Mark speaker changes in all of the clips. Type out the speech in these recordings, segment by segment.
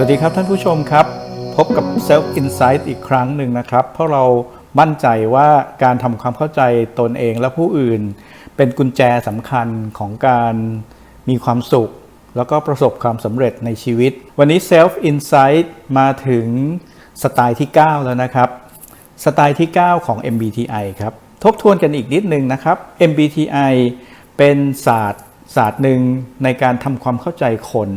Speaker 1: สวัสดีครับท่านผู้ชมครับ พบกับ Self Insight อีกครั้งหนึ่งนะครับ เพราะเรามั่นใจว่าการทำความเข้าใจตนเองและผู้อื่น เป็นกุญแจสำคัญของการมีความสุข แล้วก็ประสบความสำเร็จในชีวิต วันนี้ Self Insight มาถึงสไตล์ที่ 9 แล้วนะครับ สไตล์ที่ 9 ของ MBTI ครับ ทบทวนกันอีกนิดนึงนะครับ MBTI เป็นศาสตร์ศาสตร์หนึ่งในการทำความเข้าใจคน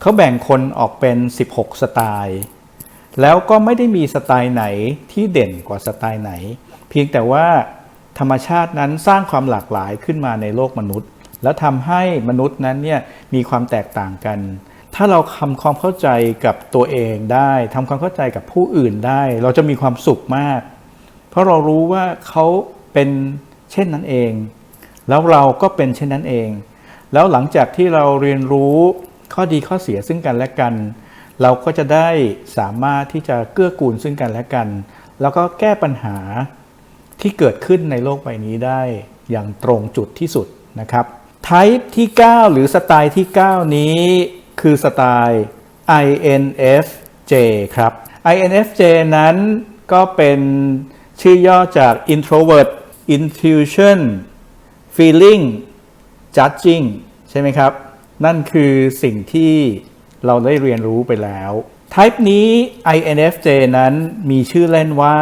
Speaker 1: เขาแบ่งคนออกเป็น 16 สไตล์ แล้วก็ไม่ได้มีสไตล์ไหนที่เด่นกว่าสไตล์ไหน เพียงแต่ว่าธรรมชาตินั้นสร้างความหลากหลายขึ้นมาในโลกมนุษย์ แล้วทำให้มนุษย์นั้นเนี่ยมีความแตกต่างกัน ถ้าเราทำความเข้าใจกับตัวเองได้ทำความเข้าใจกับผู้อื่นได้ เราจะมีความสุขมาก เพราะเรารู้ว่าเขาเป็นเช่นนั้นเอง แล้วเราก็เป็นเช่นนั้นเอง แล้วหลังจากที่เราเรียนรู้ ข้อดีข้อเสียซึ่งกันและกัน เราก็จะได้สามารถที่จะเกื้อกูลซึ่งกันและกัน แล้วก็แก้ปัญหาที่เกิดขึ้นในโลกใบนี้ได้อย่างตรงจุดที่สุดนะครับ Type ที่ 9 หรือสไตล์ที่ 9 นี้คือสไตล์ INFJ ครับ INFJ นั้นก็เป็นชื่อย่อจาก introvert intuition feeling judging ใช่ไหมครับ นั่นคือสิ่งที่เราได้เรียนรู้ไปแล้ว Type นี้ INFJ นั้นมีชื่อเล่นว่า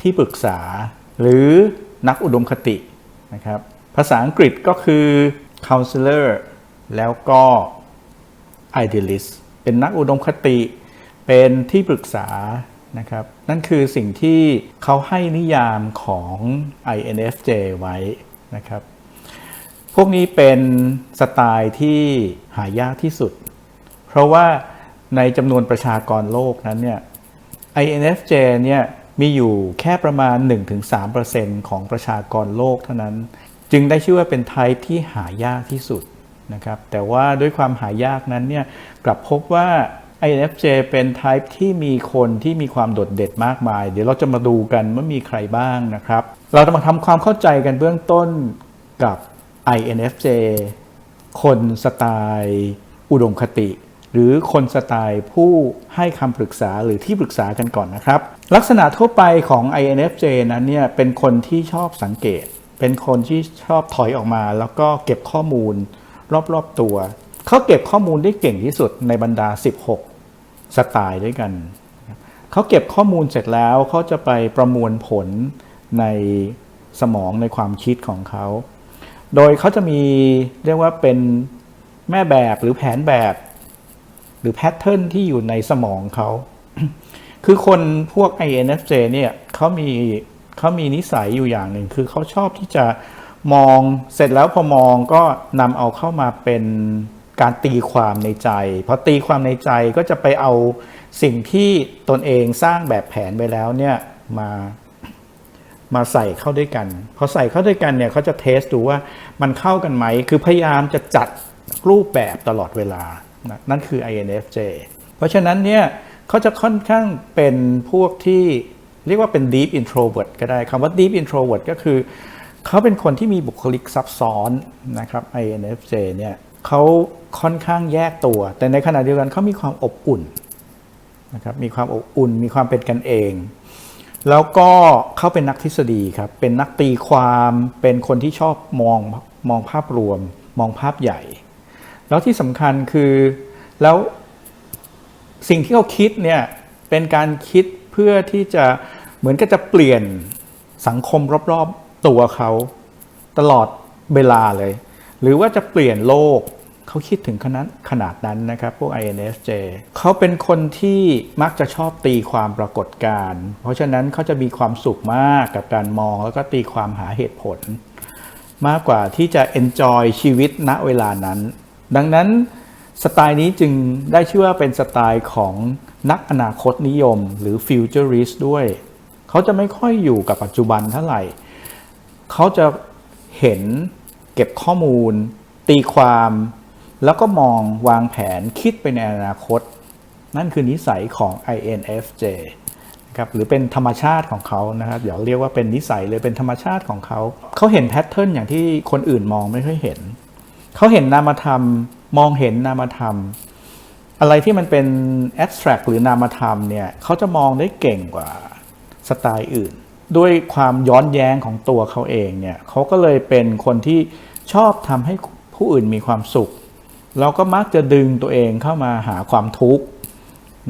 Speaker 1: ที่ปรึกษา หรือนักอุดมคตินะครับ ภาษาอังกฤษก็คือ counselor แล้วก็ idealist เป็นนักอุดมคติ เป็นที่ปรึกษานะครับ นั่นคือสิ่งที่เขาให้นิยามของ INFJ ไว้นะครับ พวกนี้เป็นสไตล์ที่หายากที่สุด เพราะว่าในจำนวนประชากรโลกนั้นเนี่ย INFJ เนี่ยมีอยู่แค่ประมาณ 1-3%ของประชากรโลกเท่านั้น จึงได้ชื่อว่าเป็นไทป์ที่หายากที่สุดนะครับ แต่ว่าด้วยความหายากนั้นเนี่ยกลับพบว่า INFJ เป็นไทป์ที่มีคนที่มีความโดดเด่นมากมาย เดี๋ยวเราจะมาดูกันว่ามีใครบ้างนะครับ เราจะมาทำความเข้าใจกันเบื้องต้นกับ INFJ คนสไตล์อุดมคติ หรือคนสไตล์ผู้ให้คำปรึกษาหรือที่ปรึกษากันก่อนนะครับ ลักษณะทั่วไปของ INFJ นั้นเนี่ยเป็นคนที่ชอบสังเกต เป็นคนที่ชอบถอยออกมา แล้วก็เก็บข้อมูลรอบๆตัว เขาเก็บข้อมูลได้เก่งที่สุดในบรรดา 16 สไตล์ด้วยกัน เขาเก็บข้อมูลเสร็จแล้วเขาจะไปประมวลผลในสมองในความคิดของเขา โดยเขาจะมีเรียกว่าเป็นแม่แบบหรือแผนแบบ หรือแพทเทิร์นที่อยู่ในสมองเขา คือคนพวก INFJ เนี่ยเขามีเขามีนิสัยอยู่อย่างหนึ่ง คือเขาชอบที่จะมองเสร็จแล้วพอมองก็นำเอาเข้ามาเป็นการตีความในใจ พอตีความในใจก็จะไปเอาสิ่งที่ตนเองสร้างแบบแผนไปแล้วเนี่ยมา มาใส่เข้าด้วยกันพอใส่เข้าด้วยกันเนี่ยเขาจะเทสดูว่ามันเข้ากันไหม คือพยายามจะจัดรูปแบบตลอดเวลานะนั่นคือ INFJ เพราะฉะนั้นเนี่ยเขาจะค่อนข้างเป็นพวกที่เรียกว่าเป็น deep introvert ก็ได้คำว่า deep introvert ก็คือ เขาเป็นคนที่มีบุคลิกซับซ้อนนะครับ INFJ เนี่ยเขาค่อนข้างแยกตัว แต่ในขณะเดียวกันเขามีความอบอุ่นนะครับมีความอบอุ่น มีความเป็นกันเอง แล้วก็เขาเป็นนักทฤษฎีครับ เป็นนักตีความ เป็นคนที่ชอบมองมองภาพรวม มองภาพใหญ่ แล้วที่สำคัญคือแล้วสิ่งที่เขาคิดเนี่ยเป็นการคิดเพื่อที่จะเหมือนกับจะเปลี่ยนสังคมรอบๆตัวเขาตลอดเวลาเลย หรือว่าจะเปลี่ยนโลก เขาคิดถึงขนาดขนาดนั้นนะครับ พวก INFJ เขาเป็นคนที่มักจะชอบตีความปรากฏการณ์เพราะฉะนั้นเขาจะมีความสุขมากกับการมองแล้วก็ตีความหาเหตุผล มากกว่าที่จะ enjoy ชีวิตณเวลานั้น ดังนั้นสไตล์นี้จึงได้ชื่อว่าเป็นสไตล์ของนักอนาคตนิยมหรือ futurist ด้วย เขาจะไม่ค่อยอยู่กับปัจจุบันเท่าไหร่ เขาจะเห็นเก็บข้อมูล ตีความ แล้วก็มองวางแผนคิดไปในอนาคต นั่นคือนิสัยของ INFJ นะครับหรือเป็นธรรมชาติของเขานะครับเดี๋ยวเรียกว่าเป็นนิสัยเลยเป็นธรรมชาติของเขา เขาเห็นแพทเทิร์นอย่างที่คนอื่นมองไม่ค่อยเห็น เขาเห็นนามธรรม มองเห็นนามธรรม อะไรที่มันเป็น abstract หรือนามธรรมเนี่ยเขาจะมองได้เก่งกว่าสไตล์อื่น ด้วยความย้อนแย้งของตัวเขาเองเนี่ยเขาก็เลยเป็นคนที่ชอบทำให้ผู้อื่นมีความสุข เราก็มักจะดึงตัวเองเข้ามาหาความทุกข์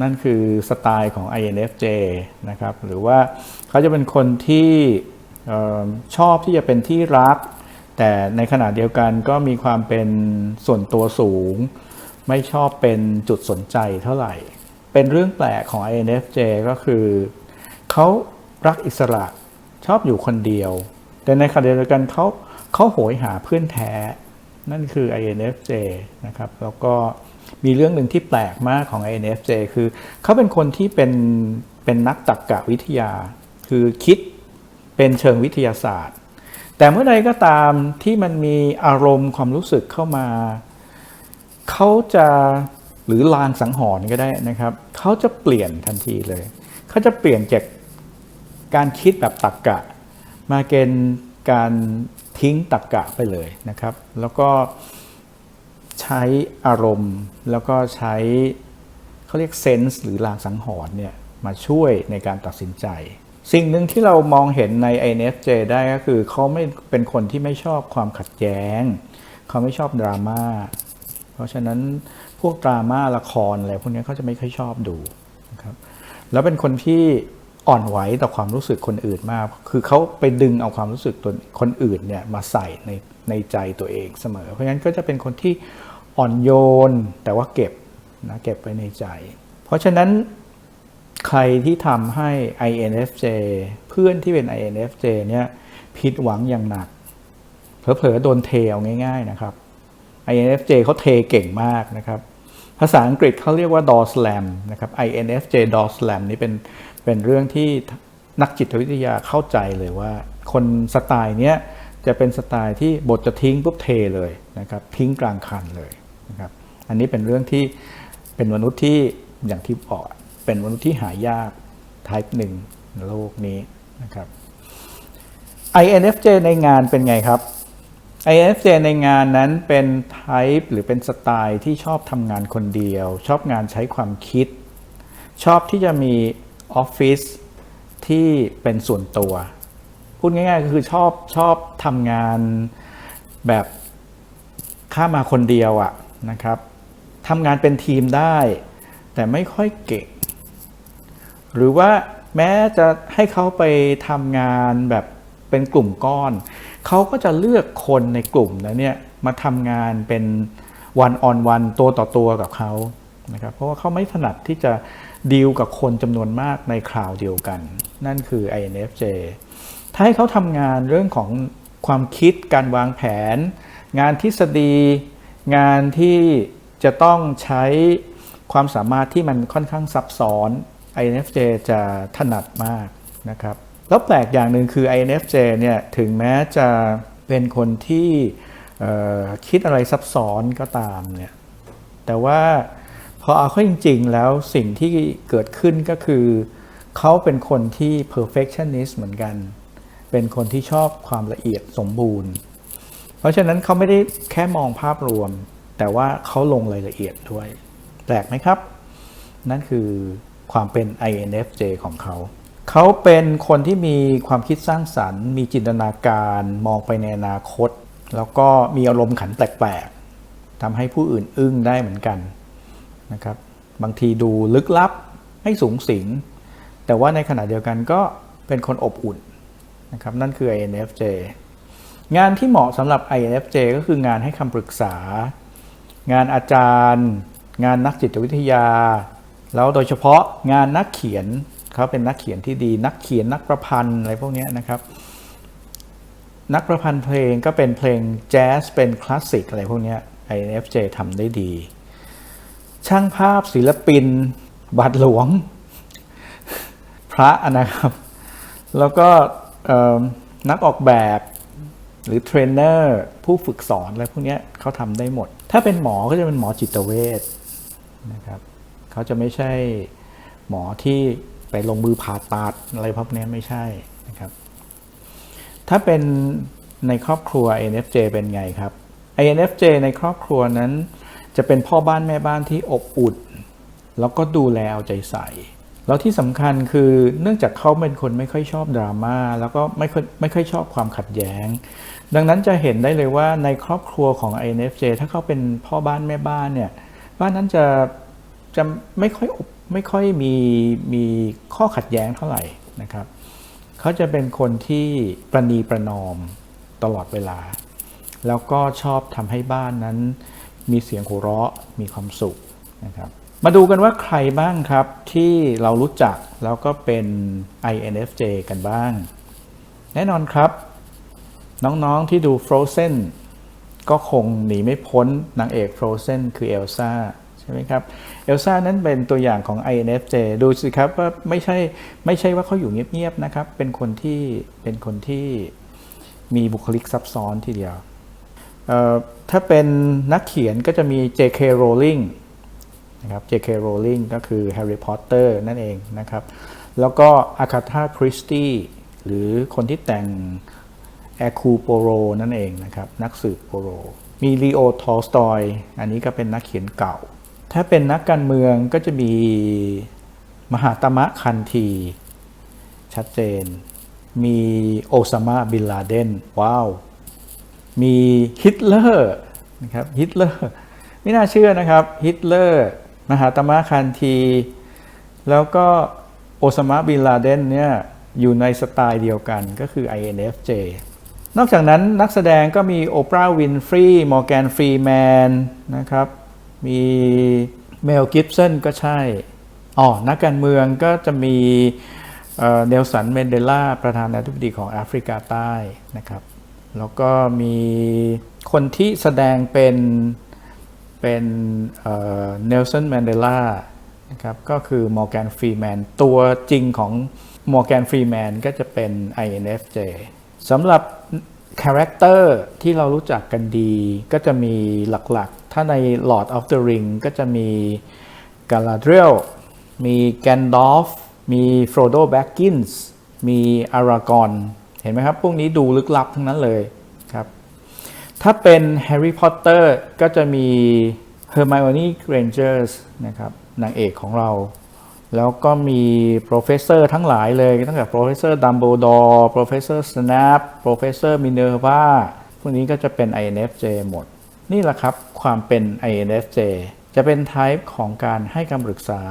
Speaker 1: นั่นคือสไตล์ของ INFJ นะครับหรือว่าเขาจะเป็นคนที่อชอบที่จะเป็นที่รัก แต่ในขณะเดียวกันก็มีความเป็นส่วนตัวสูง ไม่ชอบเป็นจุดสนใจเท่าไหร่ เป็นเรื่องแปลกของ INFJ ก็คือเขารักอิสระชอบอยู่คนเดียว แต่ในขณะเดียวกันเขาเขาโหยหาเพื่อนแท้ นั่นคือ INFJ นะครับแล้วก็มีเรื่องหนึ่งที่แปลกมากของ INFJ คือเขาเป็นคนที่เป็นเป็นนักตรรกะวิทยา คือคิดเป็นเชิงวิทยาศาสตร์ แต่เมื่อใดก็ตามที่มันมีอารมณ์ความรู้สึกเข้ามา เขาจะหรือลางสังหรณ์ก็ได้นะครับ เขาจะเปลี่ยนทันทีเลย เขาจะเปลี่ยนจากการคิดแบบตรรกะมาเป็นการ ทิ้งตรรกะไปเลยนะครับ แล้วก็ใช้อารมณ์แล้วก็ใช้เขาเรียกเซนส์หรือลางสังหรณ์เนี่ยมาช่วยในการตัดสินใจ สิ่งหนึ่งที่เรามองเห็นใน INFJ ได้ก็คือเขาไม่เป็นคนที่ไม่ชอบความขัดแย้ง เขาไม่ชอบดราม่าเพราะฉะนั้นพวกดราม่าละครอะไรพวกนี้เขาจะไม่ค่อยชอบดูนะครับแล้วเป็นคนที่ อ่อนไหวต่อความรู้สึกคนอื่นมาก คือเขาไปดึงเอาความรู้สึกตัวคนอื่นเนี่ยมาใส่ในในใจตัวเองเสมอ เพราะฉะนั้นก็จะเป็นคนที่อ่อนโยนแต่ว่าเก็บนะเก็บไว้ในใจ เพราะฉะนั้นใครที่ทำให้ INFJ เพื่อนที่เป็น INFJ เนี่ยผิดหวังอย่างหนัก เผลอๆโดนเทเอาง่าย ๆนะครับ INFJ เขาเทเก่งมากนะครับ ภาษาอังกฤษเขาเรียกว่า door slam นะครับ INFJ door slam นี่เป็น เป็นเรื่องที่นักจิตวิทยาเข้าใจเลยว่า คนสไตล์เนี้ยจะเป็นสไตล์ที่บทจะทิ้งปุ๊บเทเลยนะครับทิ้งกลางคันเลยนะครับอันนี้เป็นเรื่องที่เป็นมนุษย์ที่อย่างที่บอกเป็นมนุษย์ที่หายาก type หนึ่งในโลกนี้นะครับ INFJ ในงานเป็นไงครับ INFJ ในงานนั้นเป็น type หรือเป็นสไตล์ที่ชอบทำงานคนเดียว ชอบงานใช้ความคิด ชอบที่จะมี ออฟฟิศที่เป็นส่วนตัว พูดง่ายๆก็คือชอบชอบทำงานแบบข้ามาคนเดียวอะนะครับทำงานเป็นทีมได้ แต่ไม่ค่อยเก่ง หรือว่าแม้จะให้เขาไปทำงานแบบเป็นกลุ่มก้อน เขาก็จะเลือกคนในกลุ่มนั้นเนี่ยมาทำงานเป็นวันออนวันตัวต่อตัวกับเขานะครับเพราะว่าเขาไม่ถนัดที่จะ ดีลกับคนจำนวนมากในคราวเดียวกัน นั่นคือ INFJ ถ้าให้เขาทำงานเรื่องของความคิดการวางแผน งานทฤษฎี งานที่จะต้องใช้ความสามารถที่มันค่อนข้างซับซ้อน INFJ จะถนัดมากนะครับ แล้วแปลกอย่างหนึ่งคือ INFJ เนี่ยถึงแม้จะเป็นคนที่คิดอะไรซับซ้อนก็ตามเนี่ยแต่ว่า พอเอาเข้าจริง ๆ แล้วสิ่งที่เกิดขึ้นก็คือ เขาเป็นคนที่ perfectionist เหมือนกัน เป็นคนที่ชอบความละเอียดสมบูรณ์ เพราะฉะนั้นเขาไม่ได้แค่มองภาพรวม แต่ว่าเขาลงรายละเอียดด้วย แปลกไหมครับ นั่นคือความเป็น INFJ ของเขา เขาเป็นคนที่มีความคิดสร้างสรรค์ มีจินตนาการมองไปในอนาคต แล้วก็มีอารมณ์ขันแปลกๆทำให้ผู้อื่นอึ้งได้เหมือนกัน นะครับบางทีดูลึกลับไม่สูงสิง แต่ว่าในขณะเดียวกันก็เป็นคนอบอุ่นนะครับนั่นคือ INFJ งานที่เหมาะสำหรับ INFJ ก็คืองานให้คำปรึกษา งานอาจารย์ งานนักจิตวิทยา แล้วโดยเฉพาะงานนักเขียนเขาเป็นนักเขียนที่ดี นักเขียนนักประพันธ์อะไรพวกนี้นะครับ นักประพันธ์เพลงก็เป็นเพลงแจ๊สเป็นคลาสสิกอะไรพวกนี้ INFJ ทำได้ดี ช่างภาพศิลปินบาทหลวง พระนะครับ แล้วก็นักออกแบบหรือเทรนเนอร์ผู้ฝึกสอนอะไรพวกนี้เขาทำได้หมด ถ้าเป็นหมอก็จะเป็นหมอจิตเวชนะครับเขาจะไม่ใช่หมอที่ไปลงมือผ่าตัดอะไรพวกนี้ไม่ใช่นะครับ ถ้าเป็นในครอบครัว INFJ เป็นไงครับ INFJ ในครอบครัวนั้น จะเป็นพ่อบ้านแม่บ้านที่อบอุ่นแล้วก็ดูแลเอาใจใส่ แล้วที่สำคัญคือเนื่องจากเขาเป็นคนไม่ค่อยชอบดราม่าแล้วก็ไม่ค่อยไม่ค่อยชอบความขัดแย้ง ดังนั้นจะเห็นได้เลยว่าในครอบครัวของ INFJ ถ้าเขาเป็นพ่อบ้านแม่บ้านเนี่ยบ้านนั้นจะจะไม่ค่อยอบไม่ค่อยมีมีข้อขัดแย้งเท่าไหร่นะครับเขาจะเป็นคนที่ประนีประนอมตลอดเวลา แล้วก็ชอบทำให้บ้านนั้น มีเสียงหัวเราะมีความสุขนะครับมาดูกันว่าใครบ้างครับที่เรารู้จักแล้วก็เป็น INFJ กันบ้าง แน่นอนครับ น้องๆที่ดู Frozen ก็คงหนีไม่พ้นนางเอก Frozen คือเอลซ่าใช่ไหมครับเอลซ่านั้นเป็นตัวอย่างของ INFJ ดูสิครับว่าไม่ใช่ไม่ใช่ว่าเขาอยู่เงียบๆนะครับ เป็นคนที่เป็นคนที่มีบุคลิกซับซ้อนทีเดียว ถ้าเป็นนักเขียนก็จะมี J.K. Rowling นะครับ J.K. Rowling ก็คือ Harry Potter นั่นเองนะครับ แล้วก็ Agatha Christie หรือคนที่แต่งแอคูโปโรนั่นเองนะครับ นักสืบโปโร มีลีโอทอลสตอยอันนี้ก็เป็นนักเขียนเก่า ถ้าเป็นนักการเมืองก็จะมีมหาตมะคันที ชัดเจน มีโอซามาบินลาเดน ว้าว มีฮิตเลอร์นะครับฮิตเลอร์ไม่น่าเชื่อนะครับฮิตเลอร์มหาตมะคันที แล้วก็โอซามาบินลาเดนเนี่ยอยู่ในสไตล์เดียวกันก็คือ INFJ นอกจากนั้นนักแสดงก็มีโอปราห์วินฟรีมอร์แกนฟรีแมนนะครับมีเมลกิฟสันก็ใช่อ๋อนักการเมืองก็จะมีเนลสันเมนเดลาประธานาธิบดีของแอฟริกาใต้นะครับ แล้วก็มีคนที่แสดงเป็นเป็นเนลสันแมนเดลานะครับก็คือมอร์แกนฟรีแมนตัวจริงของมอร์แกนฟรีแมนก็จะเป็น INFJ สำหรับคาแรคเตอร์ที่เรารู้จักกันดีก็จะมีหลักๆ ถ้าใน Lord of the Ring ก็จะมีกาลาเดรลมีแกนดอฟมีฟโรโดแบ็กกินส์มีอารากอน เห็นไหมครับพวกนี้ดูลึกลับทั้งนั้นเลยครับถ้าเป็นแฮร์รี่พอตเตอร์ก็จะมี Hermione Granger นะครับนางเอกของเรา แล้วก็มี professor ทั้งหลายเลย ตั้งแต่ professor Dumbledore professor Snap professor Minerva พวกนี้ก็จะเป็น INFJ หมด นี่แหละครับความเป็น INFJ จะเป็น type ของการให้คำปรึกษา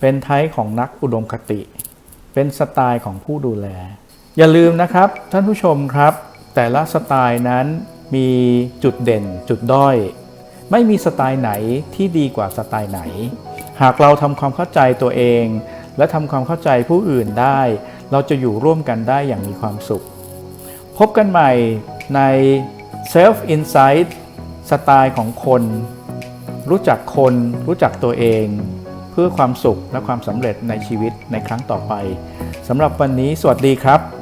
Speaker 1: เป็น type ของนักอุดมคติ เป็นสไตล์ของผู้ดูแล อย่าลืมนะครับท่านผู้ชมครับ แต่ละสไตล์นั้นมีจุดเด่นจุดด้อย ไม่มีสไตล์ไหนที่ดีกว่าสไตล์ไหน หากเราทำความเข้าใจตัวเอง และทำความเข้าใจผู้อื่นได้ เราจะอยู่ร่วมกันได้อย่างมีความสุข พบกันใหม่ใน Self Insight สไตล์ของคน รู้จักคนรู้จักตัวเอง เพื่อความสุขและความสำเร็จในชีวิตในครั้งต่อไปสำหรับวันนี้สวัสดีครับ